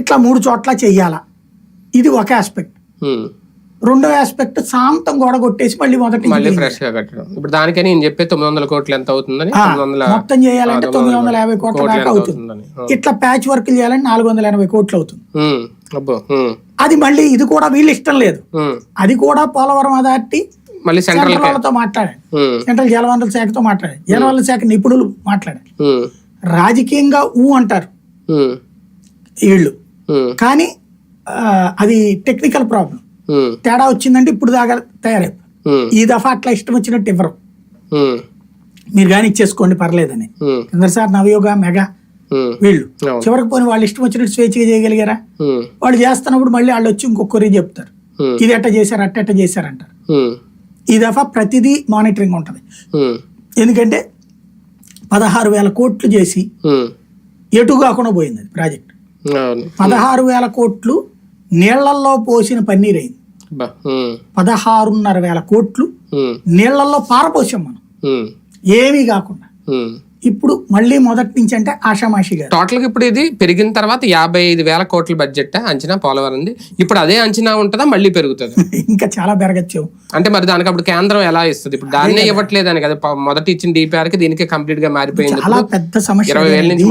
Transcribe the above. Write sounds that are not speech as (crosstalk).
ఇట్లా మూడు చోట్ల చెయ్యాలా. ఇది ఒక ఆస్పెక్ట్. రెండో ఆస్పెక్ట్ శాంతం గోడ కొట్టేసి మళ్ళీ మొదటి మళ్ళీ ఫ్రెష్గా కట్టడం. ఇప్పుడు దానికని నేను చెప్పే తొమ్మిది వందల కోట్లు ఎంత అవుతుందని? మొత్తం చేయాలంటే తొమ్మిది వందల యాభై కోట్ల దాకా అవుతుంది. ఇట్లా ప్యాచ్ వర్క్ చేయాలంటే నాలుగు వందల ఎనభై కోట్లు అవుతుంది. అది మళ్ళీ ఇది కూడా వీళ్ళు ఇష్టం లేదు. అది కూడా పోలవరం అథారిటీ మళ్ళీ సెంట్రల్ వాళ్ళతో మాట్లాడారు ఉమ్, సెంట్రల్ జలవనరుల శాఖతో మాట్లాడారు జలవనరుల శాఖ నిపుణులు మాట్లాడారు రాజకీయంగా ఊ అంటారు. వీళ్ళు కానీ అది టెక్నికల్ ప్రాబ్లం తేడా వచ్చిందంటే ఇప్పుడు దాకా తయారైపోయి ఉమ్, ఈ దఫా అట్లా ఇష్టం వచ్చినట్టు ఇవ్వరు. మీరు కానీ ఇచ్చేసుకోండి పర్లేదని. ఉమ్, కిందసారి నవయోగ మెగా వీళ్ళు. చివరికి పోనీ వాళ్ళు ఇష్టం వచ్చినట్టు స్వేచ్ఛగా చేయగలిగారా? వాళ్ళు చేస్తున్నప్పుడు మళ్ళీ వాళ్ళు వచ్చి ఇంకొకరి చెప్తారు. ఇది ఎట్ట చేశారు అట్ట ఎట్ట చేశారంటారు. ఉమ్, ఈ దఫా ప్రతిదీ మానిటరింగ్ ఉంటుంది. ఎందుకంటే పదహారు వేల కోట్లు చేసి ఎటు కాకుండా పోయింది ప్రాజెక్ట్ పదహారు వేల కోట్లు నీళ్ళల్లో పోసిన పన్నీర్ అయింది పదహారున్నర వేల కోట్లు నీళ్ళల్లో పారపోసాం మనం. ఏమీ కాకుండా. ఇప్పుడు మళ్ళీ మొదటి నుంచి అంటే ఆషామాషిగా టోటల్గా ఇప్పుడు ఇది పెరిగిన తర్వాత యాభై ఐదు వేల కోట్ల బడ్జెట్ అంచనా పోలవరంది. ఇప్పుడు అదే అంచనా ఉంటుందా మళ్ళీ పెరుగుతుంది? (laughs) ఇంకా చాలా పెరగచ్చు అంటే మరి దానికి అప్పుడు కేంద్రం ఎలా ఇస్తుంది? ఇప్పుడు దాన్నే ఇవ్వట్లేదని కదా మొదటి ఇచ్చిన డిపిఆర్కి దీనికి కంప్లీట్గా మారిపోయింది. చాలా పెద్ద సమస్య ఇరవై వేల నుంచి